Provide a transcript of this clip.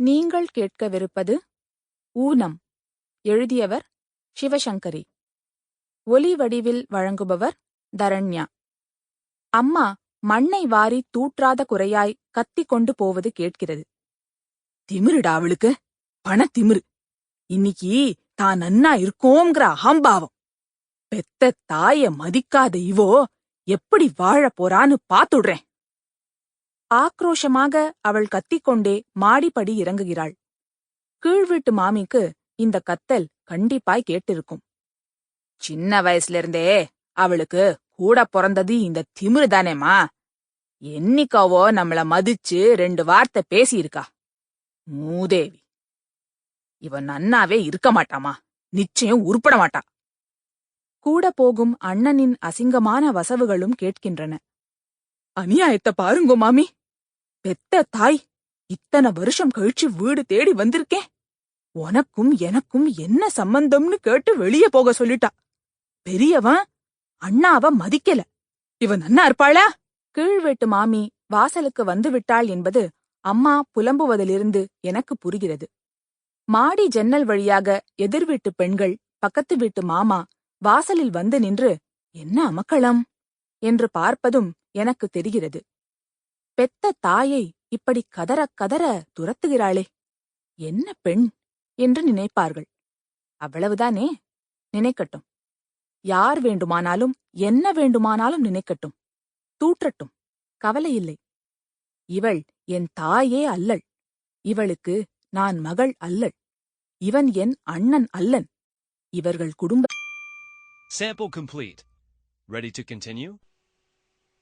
நீங்கள் கேட்கவிருப்பது ஊனம். எழுதியவர் சிவசங்கரி. ஒலி வடிவில் வழங்குபவர் தரண்யா. அம்மா மண்ணை வாரி தூற்றாத குறையாய் கத்திக் கொண்டு போவது கேட்கிறது. திமிருடா அவளுக்கு? பண திமிரு. இன்னைக்கு தான் நன்னா இருக்கோங்கிற அகம்பாவம். பெத்த தாய மதிக்காத இவோ எப்படி வாழப் போறான்னு பாத்துடுறேன். ஆக்ரோஷமாக அவள் கத்திக்கொண்டே மாடிப்படி இறங்குகிறாள். கீழ்வீட்டு மாமிக்கு இந்த கத்தல் கண்டிப்பாய் கேட்டிருக்கும். சின்ன வயசுல இருந்தே அவளுக்கு கூட பிறந்தது இந்த திமிரு தானேமா என்னைக்காவோ நம்மள மதிச்சு ரெண்டு வார்த்தை பேசியிருக்கா. மூதேவி. இவ நன்னாவே இருக்க மாட்டாமா? நிச்சயம் உருப்பட மாட்டா. கூட போகும் அண்ணனின் அசிங்கமான வசவுகளும் கேட்கின்றன. அநியாயத்தை பாருங்கோ மாமி. பெத்த தாய் இத்தனை வருஷம் கழிச்சு வீடு தேடி வந்திருக்கேன். உனக்கும் எனக்கும் என்ன சம்பந்தம்னு கேட்டு வெளியே போக சொல்லிட்டா. பெரியவன் அண்ணாவ மதிக்கல. இவன் அண்ணா இருப்பாளா? கீழ்வெட்டு மாமி வாசலுக்கு வந்து விட்டாள் என்பது அம்மா புலம்புவதிலிருந்து எனக்கு புரிகிறது. மாடி ஜன்னல் வழியாக எதிர் வீட்டு பெண்கள் பக்கத்து வீட்டு மாமா வாசலில் வந்து நின்று என்ன அமக்களம்? என்று பார்ப்பதும் எனக்கு தெரிகிறது. பெத்த தாயை இப்படி கதற கதற துரத்துகிறாளே. என்ன பெண் என்று நினைப்பார்கள். அவ்வளவுதானே? நினைக்கட்டும். யார் வேண்டுமானாலும் என்ன வேண்டுமானாலும் நினைக்கட்டும். தூற்றட்டும். கவலையில்லை இவள் என் தாயே அல்லள். இவளுக்கு நான் மகள் அல்லள். இவன் என் அண்ணன் அல்லன். இவர்கள் குடும்ப Sample complete. Ready to continue?